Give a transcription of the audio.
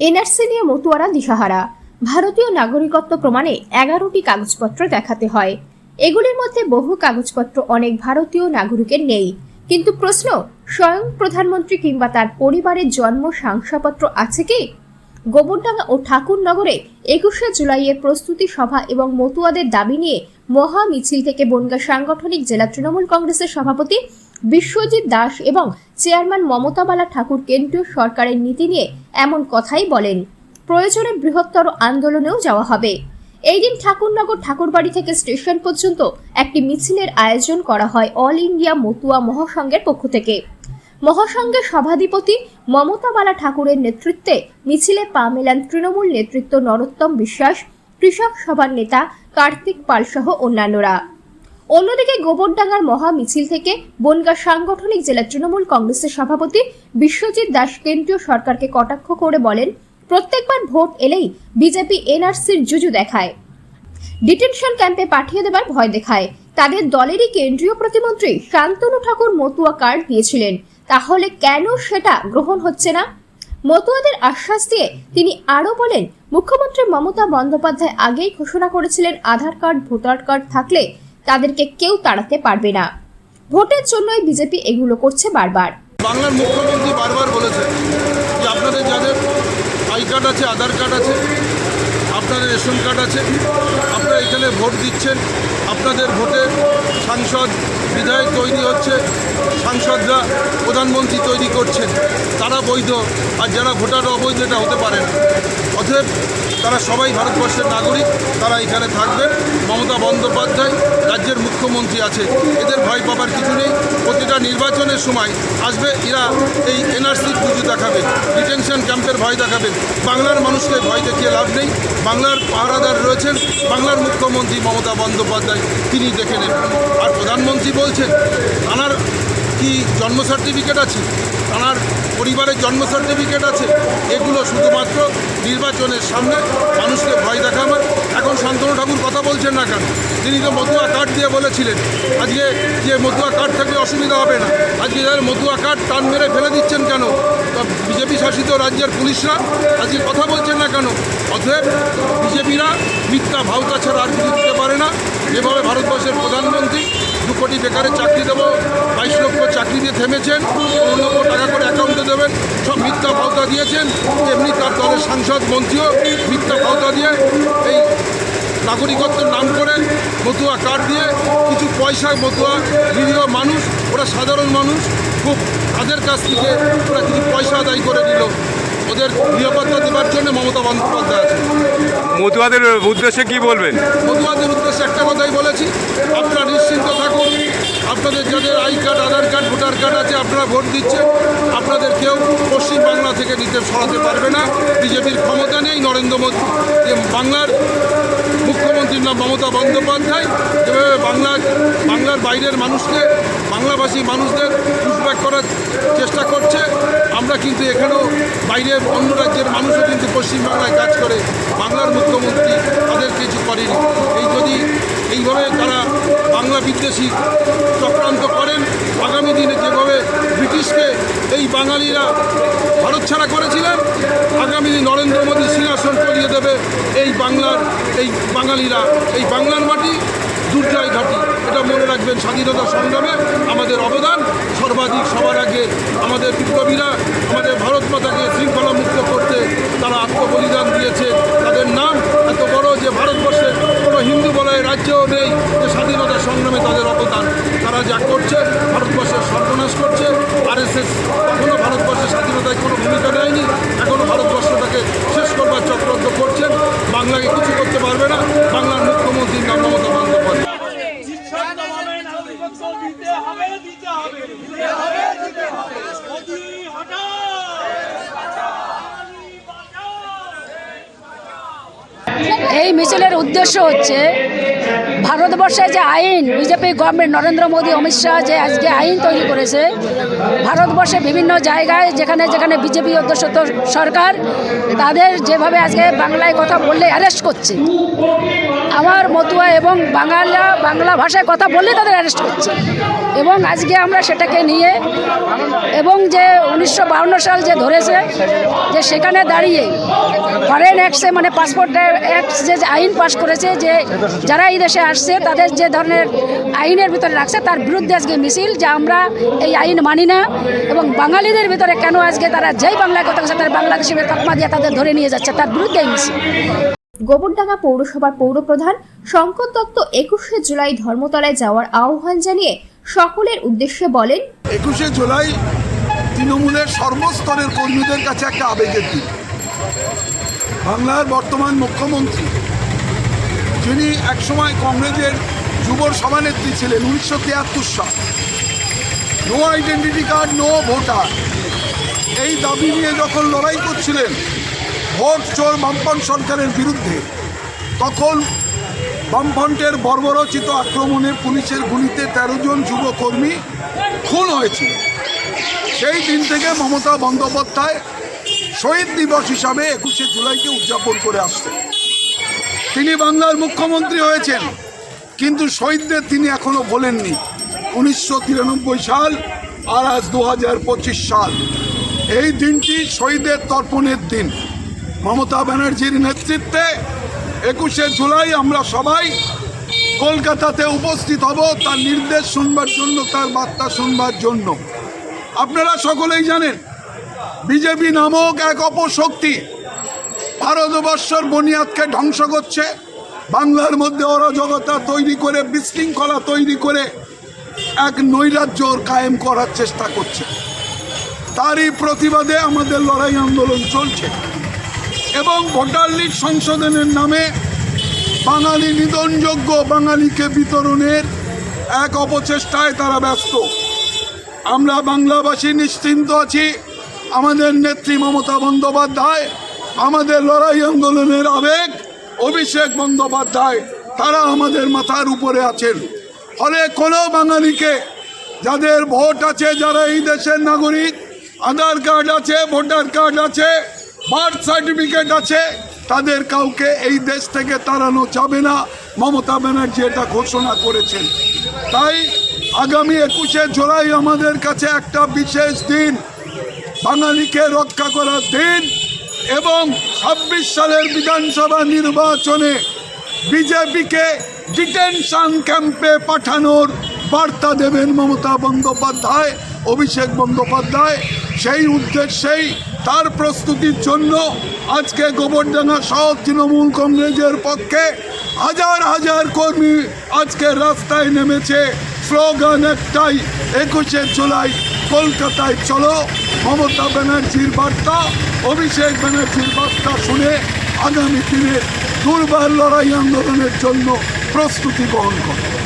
NRC নিয়ে মতুয়ারা দিশাহারা। ভারতীয় নাগরিকত্ব প্রমাণে এগারোটি কাগজপত্র দেখাতে হয়। এগুলির মধ্যে বহু কাগজপত্র অনেক ভারতীয় নাগরিকের নেই। কিন্তু প্রশ্ন, স্বয়ং প্রধানমন্ত্রী কিংবা তার পরিবারের জন্ম শংসাপত্র আছে কি? গোবরডাঙ্গা ও ঠাকুরনগরে একুশে জুলাইয়ের প্রস্তুতি সভা এবং মতুয়াদের দাবি নিয়ে মহা মিছিল থেকে বনগা সাংগঠনিক জেলা তৃণমূল কংগ্রেসের সভাপতি বিশ্বজিৎ দাস এবং চেয়ারম্যান মমতা বালা ঠাকুর কেন্দ্রীয় সরকারের নীতি নিয়ে এমন কথাই বলেন। প্রয়োজনে বৃহত্তর আন্দোলনেও যাওয়া হবে। এই দিন ঠাকুরনগর ঠাকুরবাড়ি থেকে স্টেশন পর্যন্ত একটি মিছিলের আয়োজন করা হয় অল ইন্ডিয়া মতুয়া মহাসংঘের পক্ষ থেকে। মহাসংঘের সভাধিপতি মমতা বালা ঠাকুরের নেতৃত্বে মিছিলে পা মেলান তৃণমূল নেতৃত্ব নরোত্তম বিশ্বাস, কৃষক সভার নেতা কার্তিক পাল সহ অন্যান্যরা। অন্যদিকে গোবরডাঙ্গার মহা মিছিল থেকে বনগা সাংগঠনিক জেলা তৃণমূল কংগ্রেসের সভাপতি বিশ্বজিৎ দাস কেন্দ্রীয় সরকারকে কটাক্ষ করে বলেন, প্রত্যেকবার ভোট এলেই বিজেপি এনআরসির জুজু দেখায়। ডিটেনশন ক্যাম্পে পাঠিয়ে দেবার ভয় দেখায়। তাদের দলেরই কেন্দ্রীয় প্রতিমন্ত্রী শান্তনু ঠাকুর মতুয়া কার্ড দিয়েছিলেন তাহলে কেন সেটা গ্রহণ হচ্ছে না? মতুয়াদের আশ্বাস দিয়ে তিনি আরও বলেন, মুখ্যমন্ত্রী মমতা বন্দ্যোপাধ্যায় আগেই ঘোষণা করেছিলেন, আধার কার্ড, ভোটার কার্ড থাকলে তাদেরকে কেউ তাড়াতে পারবে না। ভোটের জন্যই বিজেপি এগুলো করছে বারবার। বাংলার মুখ্যমন্ত্রী বারবার বলেছেন যে আপনাদের যাদের আই কার্ড আছে, আধার কার্ড আছে, আপনাদের রেশন কার্ড আছে, আপনারা এখানে ভোট দিচ্ছেন। আপনাদের ভোটে সাংসদ বিধায়ক তৈরি হচ্ছে, সাংসদরা প্রধানমন্ত্রী তৈরি করছেন। তারা বৈধ, আর যারা ভোটার অবৈধ, এটা হতে পারে না। অতএব তারা সবাই ভারতবর্ষের নাগরিক, তারা এখানে থাকবেন মমতা বন্দ্যোপাধ্যায় রাজ্যের মুখ্যমন্ত্রী আছে। এদের ভয় পাবার কিছু নেই। প্রতিটা নির্বাচনের সময় আসবে, এরা এই এনআরসির পুজো দেখাবে, ডিটেনশন ক্যাম্পের ভয় দেখাবেন বাংলার মানুষকে ভয় দেখিয়ে লাভ নেই। বাংলার পাহারাদার রয়েছেন বাংলার মুখ্যমন্ত্রী মমতা বন্দ্যোপাধ্যায়। তিনি দেখে নেবেন আর প্রধানমন্ত্রী বলছেন তাঁর কি জন্ম সার্টিফিকেট আছে? তাঁর পরিবারের জন্ম সার্টিফিকেট আছে। এগুলো শুধুমাত্র নির্বাচনের সামনে মানুষকে ভয় দেখাবার এখন শান্তনু ঠাকুর কথা বলছেন না কেন? তিনি তো মতুয়া কার্ড দিয়ে বলেছিলেন, আজকে যে মতুয়া কার্ড থাকলে অসুবিধা হবে না। আজকে যাদের মতুয়া কার্ড টান মেরে ফেলে দিচ্ছেন কেন? বিজেপি শাসিত রাজ্যের পুলিশরা আজকে কথা বলছেন না কেন? অতএব বিজেপিরা মিথ্যা ভাওতা ছাড়া আর কিছু দিতে পারে না। যেভাবে ভারতবর্ষের প্রধানমন্ত্রী দু কোটি বেকারের চাকরি দেবো, বাইশ লক্ষ চাকরি দিয়ে থেমেছেন, পনেরো লক্ষ টাকা করে অ্যাকাউন্টে দেবেন, সব মিথ্যা ভাওতা দিয়েছেন এমনি তার দলের সাংসদ, মন্ত্রীও মিথ্যা ভাওতা দিয়ে এই নাগরিকত্বের নাম করে মতুয়া কার্ড দিয়ে কিছু পয়সা মতুয়া নিরীহ মানুষ, ওরা সাধারণ মানুষ, খুব তাদের কাছ থেকে ওরা কিছু পয়সা আদায় করে নিল। ওদের নিরাপত্তা দেওয়ার জন্য মমতা বন্দ্যোপাধ্যায় আছে মতুয়াদের উদ্দেশ্যে কি বলবেন? মতুয়াদের উদ্দেশ্যে একটা কথাই বলেছি, আপনারা নিশ্চিন্ত থাকুন, আপনাদের যাদের I card, Aadhaar card, voter card আছে, আপনারা ভোট দিচ্ছেন, আপনাদের কেউ পশ্চিমবাংলা থেকে নিতে সরাতে পারবে না, বিজেপির ক্ষমতা নেই, নরেন্দ্র মোদী, যে বাংলার মুখ্যমন্ত্রীর নাম মমতা বন্দ্যোপাধ্যায়, যেভাবে বাংলা, বাংলার বাইরের মানুষকে বাংলাভাষী মানুষদের পুষব্যাক করার চেষ্টা করছে। আমরা কিন্তু এখানেও বাইরের অন্য রাজ্যের মানুষও কিন্তু পশ্চিমবাংলায় কাজ করে। বাংলার মুখ্যমন্ত্রী তাদের কিছু করেনি। এই যদি এইভাবে তারা বাংলা বিদ্বেষী চক্রান্ত করেন, আগামী দিনে যেভাবে ব্রিটিশকে এই বাঙালিরা ভারত ছাড়া করেছিলেন, আগামী দিন নরেন্দ্র মোদী সিংহাসন করিয়ে দেবে এই বাংলার, এই বাঙালিরা। এই বাংলার মাটি, দুর্জয় ঘাটি। এটা মনে রাখবেন, স্বাধীনতা সংগ্রামে আমাদের অবদান। সর্বাধিক সবার আগে আমাদের বিপ্লবীরা আমাদের ভারত মাতাকে শৃঙ্খলা মুক্ত করতে তারা আত্মবলিদান দিয়েছে। তাদের নাম এত বড় যে ভারতবর্ষে কোনো হিন্দু বলয় রাজ্যও নেই যে স্বাধীনতা সংগ্রামে তাদের অবদান। তারা যা করছে ভারতবর্ষের সর্বনাশ করছে। আর আরএসএস কখনো ভারতবর্ষের স্বাধীনতায় কোনো ভূমিকা নেয়নি। এখনও ভারতবর্ষটাকে শেষ করবার চক্রান্ত করছেন। বাংলাকে কিছু করতে পারবে না বাংলার মুখ্যমন্ত্রীর নাম মমতা বন্দ্যোপাধ্যায় নিঃশর্তভাবে নাগরিকত্ব দিতে হবে দিতে হবে দিতে হবে মোদি হটাও বাঁচাও এই মিছিলের উদ্দেশ্য হচ্ছে ভারতবর্ষে যে আইন, বিজেপি গভর্নমেন্ট নরেন্দ্র মোদী, অমিত শাহ যে আজকে আইন তৈরি করেছে, ভারতবর্ষে বিভিন্ন জায়গায় যেখানে যেখানে বিজেপি অধ্যুষিত সরকার, তাদের যেভাবে আজকে বাংলায় কথা বললে অ্যারেস্ট করছে। আমার মতুয়া এবং বাংলা বাংলা ভাষায় কথা বললে তাদের অ্যারেস্ট করছে এবং আজকে আমরা সেটাকে নিয়ে এবং যে উনিশশো সাল যে ধরেছে, যে সেখানে দাঁড়িয়ে ফরেন অ্যাক্টসে মানে পাসপোর্ট অ্যাক্ট যে আইন পাশ করেছে, যে যারা এই দেশে আসছে, তাদের যে ধরনের আইনের ভিতরে রাখছে, তার বিরুদ্ধে আজকে মিছিল যে আমরা এই আইন মানি না এবং বাঙালিদের ভিতরে কেন আজকে তারা যেই বাংলায় কথা বলছে, তারা বাংলাদেশের তকমা দিয়ে তাদের ধরে নিয়ে যাচ্ছে, তার বিরুদ্ধে মিছিল। গোবরডাঙ্গা পৌরসভার পৌরপ্রধান শঙ্কর দত্ত একুশে জুলাই ধর্মতলায় যাওয়ার আহ্বান জানিয়ে সকলের উদ্দেশ্যে বলেন, একুশে জুলাই তৃণমূলের সর্বস্তরের কর্মীদের কাছে একটা আবেগের দিন। বাংলার বর্তমান মুখ্যমন্ত্রী, যিনি একসময় কংগ্রেসের যুব সভানেত্রী ছিলেন, উনিশশো তিয়াত্তর সাল। No identity card no voter এই দাবি নিয়ে যখন লড়াই করছিলেন ভোট চোর বামপন সরকারের বিরুদ্ধে। তখন বামফ্রন্টের বর্বরচিত আক্রমণে পুলিশের গুলিতে তেরো জন যুবকর্মী খুন হয়েছিল। সেই দিন থেকে মমতা বন্দ্যোপাধ্যায় শহীদ দিবস হিসাবে একুশে জুলাইকে উদযাপন করে আসছেন। তিনি বাংলার মুখ্যমন্ত্রী হয়েছেন, কিন্তু শহীদদের তিনি এখনও বলেননি উনিশশো তিরানব্বই সাল আর আজ দু হাজার পঁচিশ সাল। এই দিনটি শহীদের তর্পণের দিন। মমতা ব্যানার্জির নেতৃত্বে একুশে জুলাই আমরা সবাই কলকাতাতে উপস্থিত হব, তার নির্দেশ শুনবার জন্য, তার বার্তা শুনবার জন্য। আপনারা সকলেই জানেন, বিজেপি নামক এক অপশক্তি ভারতবর্ষর বুনিয়াদকে ধ্বংস করছে। বাংলার মধ্যে অরাজকতা তৈরি করে, বিশৃঙ্খলা তৈরি করে এক নৈরাজ্য কায়েম করার চেষ্টা করছে। তারই প্রতিবাদে আমাদের লড়াই আন্দোলন চলছে। এবং ভোটার লিগ সংশোধনের নামে বাঙালি নিধনযোগ্য বাঙালিকে বিতরণের এক অপচেষ্টায় তারা ব্যস্ত। আমরা বাংলাবাসী নিশ্চিন্ত আছি, আমাদের নেত্রী মমতা বন্দ্যোপাধ্যায়, আমাদের লড়াই আন্দোলনের আবেগ, অভিষেক বন্দ্যোপাধ্যায়, তারা আমাদের মাথার উপরে আছেন। ফলে কোনো বাঙালিকে যাদের ভোট আছে, যারা এই দেশের নাগরিক, আধার কার্ড আছে, ভোটার কার্ড আছে বার্থ সার্টিফিকেট আছে, তাদের কাউকে এই দেশ থেকে তাড়ানো যাবে না। মমতা ব্যানার্জি এটা ঘোষণা করেছেন। তাই আগামী একুশে জুলাই আমাদের কাছে একটা বিশেষ দিন, বাঙালিকে রক্ষা করার দিন এবং ছাব্বিশ সালের বিধানসভা নির্বাচনে বিজেপিকে ডিটেনশন ক্যাম্পে পাঠানোর বার্তা দেবেন মমতা বন্দ্যোপাধ্যায়, অভিষেক বন্দ্যোপাধ্যায়। সেই উদ্দেশ্যেই তার প্রস্তুতির জন্য আজকে গোবরডাঙ্গা সহ তৃণমূল কংগ্রেসের পক্ষে হাজার হাজার কর্মী আজকে রাস্তায় নেমেছে। স্লোগান একটাই, একুশে জুলাই কলকাতায় চলো। মমতা ব্যানার্জির বার্তা, অভিষেক ব্যানার্জির বার্তা শুনে আগামী দিনে দুর্বার লড়াই আন্দোলনের জন্য প্রস্তুতি গ্রহণ করে।